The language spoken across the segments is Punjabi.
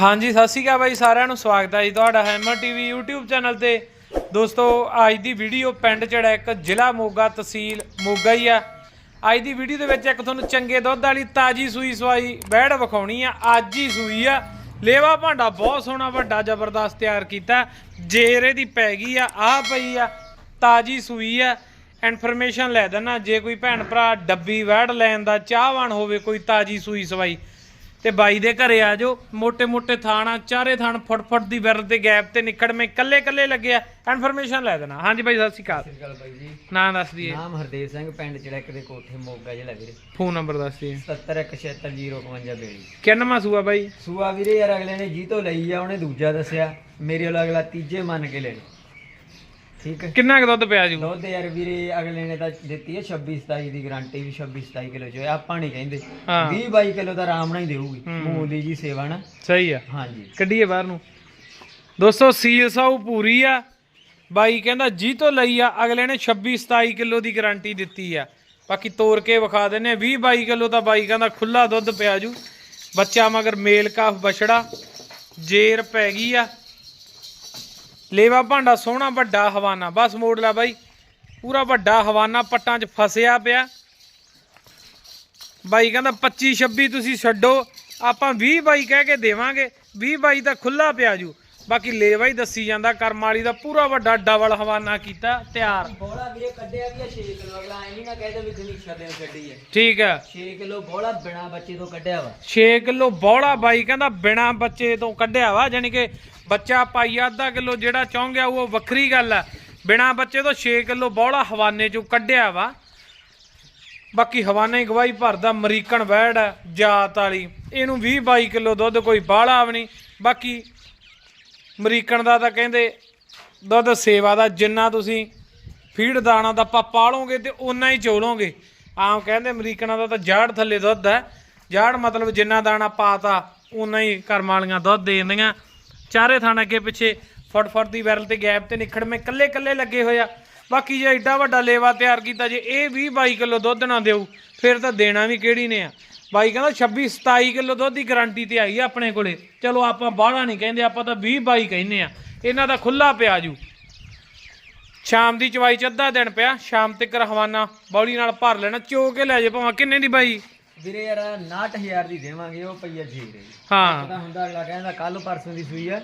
ਹਾਂਜੀ, ਸਤਿ ਸ਼੍ਰੀ ਅਕਾਲ ਬਾਈ, ਸਾਰਿਆਂ ਨੂੰ ਸਵਾਗਤ ਹੈ ਜੀ ਤੁਹਾਡਾ ਹੈਮਰ ਟੀਵੀ YouTube ਚੈਨਲ ਤੇ। ਦੋਸਤੋ, ਅੱਜ ਦੀ ਵੀਡੀਓ ਪਿੰਡ ਚੜੈਕ ਜ਼ਿਲ੍ਹਾ ਮੋਗਾ ਤਹਿਸੀਲ ਮੋਗਾ ਹੀ ਆ। ਅੱਜ ਦੀ ਵੀਡੀਓ ਦੇ ਵਿੱਚ ਇੱਕ ਤੁਹਾਨੂੰ ਚੰਗੇ ਦੁੱਧ ਵਾਲੀ ਤਾਜੀ ਸੂਈ ਸਵਾਈ ਬੈੜ ਵਿਖਾਉਣੀ ਆ। ਅੱਜ ਹੀ ਸੂਈ ਆ। ਲੇਵਾ ਭਾਂਡਾ ਬਹੁਤ ਸੋਹਣਾ, ਵੱਡਾ, ਜ਼ਬਰਦਸਤ ਤਿਆਰ ਕੀਤਾ। ਜੇਰ ਇਹਦੀ ਪੈ ਗਈ ਆ, ਆਹ ਪਈ ਆ, ਤਾਜੀ ਸੂਈ ਆ। ਇਨਫੋਰਮੇਸ਼ਨ ਲੈ ਦੇਣਾ ਜੇ ਕੋਈ ਭੈਣ ਭਰਾ ਡੱਬੀ ਵੈੜ ਲੈਣ ਦਾ ਚਾਹਵਾਨ ਹੋਵੇ, ਕੋਈ ਤਾਜੀ ਸੂਈ ਸਵਾਈ। ਤੇ ਬਾਈ ਦੇ ਘਰੇ ਆ ਜਾਓ। ਮੋٹے-ਮੋٹے ਥਾਣਾ ਚਾਰੇ ਥਾਣ ਫਟਫਟ ਦੀ ਵਿਰਲ ਤੇ ਗੈਪ ਤੇ ਨਿਕੜਵੇਂ ਕੱਲੇ-ਕੱਲੇ ਲੱਗਿਆ ਇਨਫੋਰਮੇਸ਼ਨ ਲੈ ਦੇਣਾ। ਹਾਂਜੀ ਬਾਈ ਸਤਿ ਸ਼੍ਰੀ ਅਕਾਲ। ਗੱਲ ਬਾਈ ਜੀ। ਨਾਂ ਦੱਸ ਦਈਏ। ਨਾਮ ਹਰਦੇਵ ਸਿੰਘ ਪਿੰਡ ਚੜੈਕ ਦੇ ਕੋਠੇ ਮੋਗਾ ਜ਼ਿਲ੍ਹਾ ਵੀਰੇ। ਫੋਨ ਨੰਬਰ ਦੱਸ ਦਈਏ। 7176055242 ਕਿੰਨਵਾਂ ਸੂਆ ਬਾਈ? ਸੂਆ ਵੀਰੇ ਯਾਰ ਅਗਲੇ ਨੇ ਜੀ ਤੋਂ ਲਈ ਆ ਉਹਨੇ ਦੂਜਾ ਦੱਸਿਆ। ਮੇਰੇ ਵਾਲਾ ਅਗਲਾ ਤੀਜੇ ਮੰਨ ਕੇ ਲੈਣੇ ਠੀਕ ਹੈ। ਕਿੰਨਾ ਕੁ ਦੁੱਧ ਪਿਆ ਜੂ? ਦੁੱਧ ਯਾਰ ਵੀਰੇ ਅਗਲੇ ਨੇ ਤਾਂ ਦਿੱਤੀ ਹੈ 26 27 ਦੀ ਗਾਰੰਟੀ ਵੀ 26 27 ਕਿਲੋ ਜੋ ਆਪਾਂ ਨਹੀਂ ਕਹਿੰਦੇ। ਹਾਂ। 20 22 ਕਿਲੋ ਤਾਂ ਆਰਾਮ ਨਾਲ ਹੀ ਦੇਊਗੀ। ਮੂਲੀ ਜੀ ਸੇਵਾ ਨਾ। ਸਹੀ ਆ। ਹਾਂਜੀ। ਕੱਢੀਏ ਬਾਹਰ ਨੂੰ। ਦੋਸਤੋ ਸੀਲ ਸਾਊ ਪੂਰੀ ਆ। ਬਾਈ ਕਹਿੰਦਾ ਜੀ ਤੋਂ ਲਈ ਆ। ਅਗਲੇ ਨੇ 26 27 ਕਿਲੋ ਦੀ ਗਾਰੰਟੀ ਦਿੱਤੀ ਆ। ਬਾਕੀ ਤੋੜ ਕੇ ਵਿਖਾ ਦਿੰਨੇ 20 22 ਕਿਲੋ ਤਾਂ ਬਾਈ ਕਹਿੰਦਾ ਖੁੱਲਾ ਦੁੱਧ ਪਿਆ ਜੂ। ਬੱਚਾ ਮਗਰ ਮੇਲ ਕਾਫ ਬਛੜਾ। ਜੇਰ ਪੈ ਗਈ ਆ। ਲੇਵਾ ਭਾਂਡਾ ਸੋਹਣਾ ਵੱਡਾ ਹਵਾਨਾ, ਬਸ ਮੋੜ ਲੈ ਬਾਈ। ਪੂਰਾ ਵੱਡਾ ਹਵਾਨਾ ਪੱਟਾਂ 'ਚ ਫਸਿਆ ਪਿਆ। ਬਾਈ ਕਹਿੰਦਾ 25 26 ਤੁਸੀਂ ਛੱਡੋ, ਆਪਾਂ 20 ਬਾਈ ਕਹਿ ਕੇ ਦੇਵਾਂਗੇ 20 ਬਾਈ ਤਾਂ ਖੁੱਲਾ ਪਿਆ ਜੂ। ਬਾਕੀ ਲੇਵਾ ਹੀ ਦੱਸੀ ਜਾਂਦਾ ਕਰਮ ਵਾਲੀ ਦਾ ਪੂਰਾ ਵੱਡਾ ਡਬਲ ਹਵਾਨਾ ਕੀਤਾ ਤਿਆਰ। ਬੋਲਾ ਵੀਰੇ ਕੱਢਿਆ ਵੀ 6 ਕਿਲੋ ਅਗਲਾ ਐ ਨਹੀਂ ਨਾ ਕਹਿੰਦਾ ਵੀ ਗਨੀਸ਼ਾ ਦੇ ਛੱਡੀ ਹੈ ਠੀਕ ਹੈ 6 ਕਿਲੋ ਬੋਲਾ ਬਿਨਾ ਬੱਚੇ ਤੋਂ ਕੱਢਿਆ ਵਾ। 6 ਕਿਲੋ ਬੌੜਾ ਬਾਈ ਕਹਿੰਦਾ ਬਿਨਾ ਬੱਚੇ ਤੋਂ ਕੱਢਿਆ ਵਾ ਜਾਨੀ ਕਿ ਬੱਚਾ ਪਾਈ ਅੱਧਾ ਕਿਲੋ ਜਿਹੜਾ ਚਾਹੁੰਗਿਆ ਉਹ ਵੱਖਰੀ ਗੱਲ ਆ। ਬਿਨਾ ਬੱਚੇ ਤੋਂ 6 ਕਿਲੋ ਬੌੜਾ ਹਵਾਨੇ ਚੋਂ ਕੱਢਿਆ ਵਾ। ਬਾਕੀ ਹਵਾਨਾ ਹੀ ਗਵਾਹੀ ਭਰਦਾ ਅਮਰੀਕਨ ਵੈੜ ਜਾਤ ਵਾਲੀ। ਇਹਨੂੰ 20 22 ਕਿਲੋ ਦੁੱਧ ਕੋਈ ਬਾਹਲਾ ਵੀ ਨਹੀਂ। ਬਾਕੀ ਅਮਰੀਕਨ ਦਾ ਤਾਂ ਕਹਿੰਦੇ, ਦੁੱਧ ਸੇਵਾ ਦਾ ਜਿੰਨਾ ਤੁਸੀਂ ਫੀਡ ਦਾਣਾ ਦਾ ਆਪਾਂ ਪਾਲੋਗੇ ਤੇ ਉਨਾ ਹੀ ਚੋਲੋਗੇ। ਆਮ ਕਹਿੰਦੇ ਅਮਰੀਕਨਾਂ ਦਾ ਤਾਂ ਜਾੜ ਥੱਲੇ ਦੁੱਧ ਹੈ। ਜਾੜ ਮਤਲਬ ਜਿੰਨਾ ਦਾਣਾ ਪਾਤਾ ਉਨਾ ਹੀ ਕਰਮ ਵਾਲੀਆਂ ਦੁੱਧ ਦੇ ਦਿੰਦੀਆਂ। ਚਾਰੇ ਥਾਣਾ ਅੱਗੇ ਪਿੱਛੇ ਫੁੱਟ ਫੁੱਟ ਦੀ ਵੈਰਲ ਤੇ ਗੈਪ ਤੇ ਨਿਖੜਵੇਂ ਕੱਲੇ ਕੱਲੇ ਲੱਗੇ ਹੋਇਆ ਬਾਕੀ ਜੇ ਐਡਾ ਵੱਡਾ ਲੇਵਾ ਤਿਆਰ ਕੀਤਾ ਜੇ ਇਹ 20 22 ਕਿਲੋ ਦੁੱਧ ਨਾ ਦਿਓ, ਫਿਰ ਤਾਂ ਦੇਣਾ ਵੀ ਕਿਹੜੀ ਨੇ ਆ। ਬਾਈ ਕਹਿੰਦਾ 26 27 ਕਿਲੋ ਦੁੱਧ ਦੀ ਗਾਰੰਟੀ ਤੇ ਆਈ ਆ ਆਪਣੇ ਕੋਲੇ। ਚਲੋ ਆਪਾਂ ਬਾਹਲਾ ਨਹੀਂ ਕਹਿੰਦੇ, ਆਪਾਂ ਤਾਂ 20 22 ਕਹਿੰਦੇ ਆ। ਇਹਨਾਂ ਦਾ ਖੁੱਲਾ ਪਿਆ ਜੂ। ਸ਼ਾਮ ਦੀ ਚਵਾਈ ਚ ਅੱਧਾ ਦਿਨ ਪਿਆ, ਸ਼ਾਮ ਤੱਕ ਰਹਵਾਨਾ ਬੌਲੀ ਨਾਲ ਭਰ ਲੈਣਾ, ਚੋ ਕੇ ਲੈ ਜੇ ਭਾਵੇਂ। ਕਿੰਨੇ ਦੀ ਬਾਈ? ਵੀਰੇ ਯਾਰ 69000 ਦੀ ਦੇਵਾਂਗੇ ਉਹ ਪਈਆ ਜੀ ਰਹੀ ਹਾਂ। ਪਤਾ ਹੁੰਦਾ ਅਗਲਾ ਕਹਿੰਦਾ ਕੱਲ ਪਰਸੋਂ ਦੀ ਸੂਈ ਆ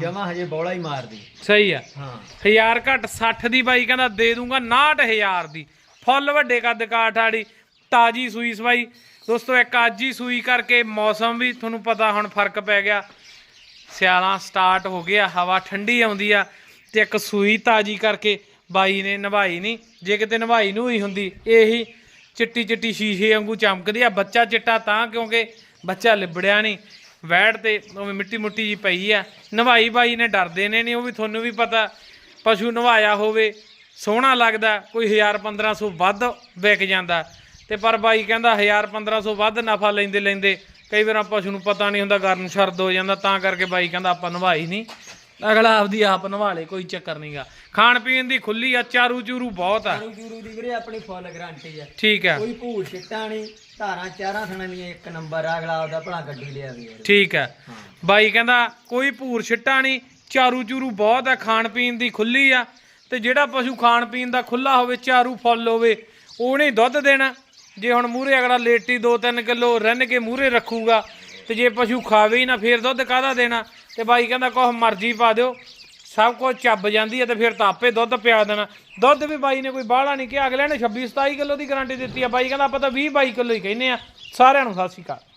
ਜਮਾ ਹਜੇ ਬੋਲਾ ਹੀ ਮਾਰਦੀ। ਸਹੀ ਆ। ਹਾਂ। ਹਜ਼ਾਰ ਘੱਟ 60 ਦੀ ਬਾਈ ਕਹਿੰਦਾ ਦੇ ਦੂੰਗਾ 69000 ਦੀ। ਫੁੱਲ ਵੱਡੇ ਕੱਦ ਕਾਠ ਵਾਲੀ ਤਾਜੀ ਸੂਈ ਸਵਾਈ। ਦੋਸਤੋ ਇੱਕ ਅੱਜ ਹੀ ਸੂਈ ਕਰਕੇ ਮੌਸਮ ਵੀ ਤੁਹਾਨੂੰ ਪਤਾ ਹੁਣ ਫ਼ਰਕ ਪੈ ਗਿਆ। ਸਿਆਲਾਂ ਸਟਾਰਟ ਹੋ ਗਿਆ ਹਵਾ ਠੰਡੀ ਆਉਂਦੀ ਆ ਤੇ ਇੱਕ ਸੂਈ ਤਾਜੀ ਕਰਕੇ ਬਾਈ ਨੇ ਨਵਾਈ ਨਹੀਂ। ਜੇ ਕਿਤੇ ਨਵਾਈ ਨੂੰ ਹੀ ਹੁੰਦੀ ਇਹੀ ਚਿੱਟੀ ਚਿੱਟੀ ਸ਼ੀਸ਼ੇ ਵਾਂਗੂ ਚਮਕਦੀ ਆ। ਬੱਚਾ ਚਿੱਟਾ ਤਾਂ ਕਿਉਂਕਿ ਬੱਚਾ ਲਿਬੜਿਆ ਨਹੀਂ। ਵੈੜ ਤੇ ਉਵੇਂ ਮਿੱਟੀ ਮੁੱਟੀ ਜੀ ਪਈ ਆ। ਨਵਾਈ ਬਾਈ ਨੇ ਡਰਦੇ ਨੇ ਨਹੀਂ, ਉਹ ਵੀ ਤੁਹਾਨੂੰ ਵੀ ਪਤਾ, ਪਸ਼ੂ ਨਵਾਇਆ ਹੋਵੇ, ਸੋਹਣਾ ਲੱਗਦਾ, ਕੋਈ 1000 1500 ਵੱਧ ਵਿਕ ਜਾਂਦਾ। ਤੇ ਪਰ ਬਾਈ ਕਹਿੰਦਾ 1000 1500 ਵੱਧ ਨਫਾ ਲੈਂਦੇ ਲੈਂਦੇ ਕਈ ਵਾਰ ਪਸ਼ੂ ਨੂੰ ਪਤਾ ਨਹੀਂ ਹੁੰਦਾ, ਗਰਮ ਸ਼ਰਦ ਹੋ ਜਾਂਦਾ, ਤਾਂ ਕਰਕੇ ਬਾਈ ਕਹਿੰਦਾ ਆਪਾਂ ਨਵਾਈ ਨਹੀਂ। ਅਗਲਾ ਆਪਦੀ ਆਪ ਨਵਾ ਲੇ ਕੋਈ ਚੱਕਰ ਨਹੀਂਗਾ ਖਾਣ ਪੀਣ ਦੀ ਖੁੱਲੀ ਆ ਚਾਰੂ ਚੂਰੂ ਬਹੁਤ ਆ। ਚਾਰੂ ਚੂਰੂ ਦੀ ਵੀਰੇ ਆਪਣੀ ਫੁੱਲ ਗਾਰੰਟੀ ਆ। ਠੀਕ ਆ। ਕੋਈ ਭੂਰ ਛਿੱਟਾ ਨਹੀਂ ਧਾਰਾਂ ਚਾਰਾਂ ਥਣਾਂ ਦੀਆਂ ਇੱਕ ਨੰਬਰ ਆ, ਅਗਲਾ ਆਪਦਾ ਭਲਾ ਗੱਡੀ ਲਿਆ ਵੀ ਯਾਰ। ਠੀਕ ਆ। ਬਾਈ ਕਹਿੰਦਾ ਕੋਈ ਭੂਰ ਛਿੱਟਾ ਨਹੀਂ ਚਾਰੂ ਚੂਰੂ ਬਹੁਤ ਆ ਖਾਣ ਪੀਣ ਦੀ ਖੁੱਲੀ ਆ। ਤੇ ਜਿਹੜਾ ਪਸ਼ੂ ਖਾਣ ਪੀਣ ਦਾ ਖੁੱਲਾ ਹੋਵੇ ਚਾਰੂ ਫੁੱਲ ਹੋਵੇ ਉਹਨੇ ਦੁੱਧ ਦੇਣਾ। ਜੇ ਹੁਣ ਮੂਰੇ ਅਗਲਾ ਲੇਟੀ 2-3 ਕਿਲੋ ਰਿੰਨ ਕੇ ਮੂਰੇ ਰੱਖੂਗਾ ਤੇ ਜੇ ਪਸ਼ੂ ਖਾਵੇ ਹੀ ਨਾ ਫੇਰ ਦੁੱਧ ਕਾਹਦਾ ਦੇਣਾ? ਤੇ ਬਾਈ ਕਹਿੰਦਾ ਕੁਛ ਮਰਜ਼ੀ ਪਾ ਦਿਓ। ਸਭ ਕੁਝ ਚੱਬ ਜਾਂਦੀ ਹੈ ਤੇ ਫਿਰ ਤਾਂ ਆਪੇ ਦੁੱਧ ਪਿਆ ਦੇਣਾ। ਦੁੱਧ ਵੀ ਬਾਈ ਨੇ ਕੋਈ ਬਾਹਲਾ ਨਹੀਂ ਕਿਹਾ। ਅਗਲੇ ਨੇ 26 27 ਕਿਲੋ ਦੀ ਗਾਰੰਟੀ ਦਿੱਤੀ ਆ। ਬਾਈ ਕਹਿੰਦਾ ਆਪਾਂ ਤਾਂ 20 22 ਕਿਲੋ ਹੀ ਕਹਿੰਦੇ ਆ। ਸਾਰਿਆਂ ਨੂੰ ਸਤਿ ਸ਼੍ਰੀ ਅਕਾਲ।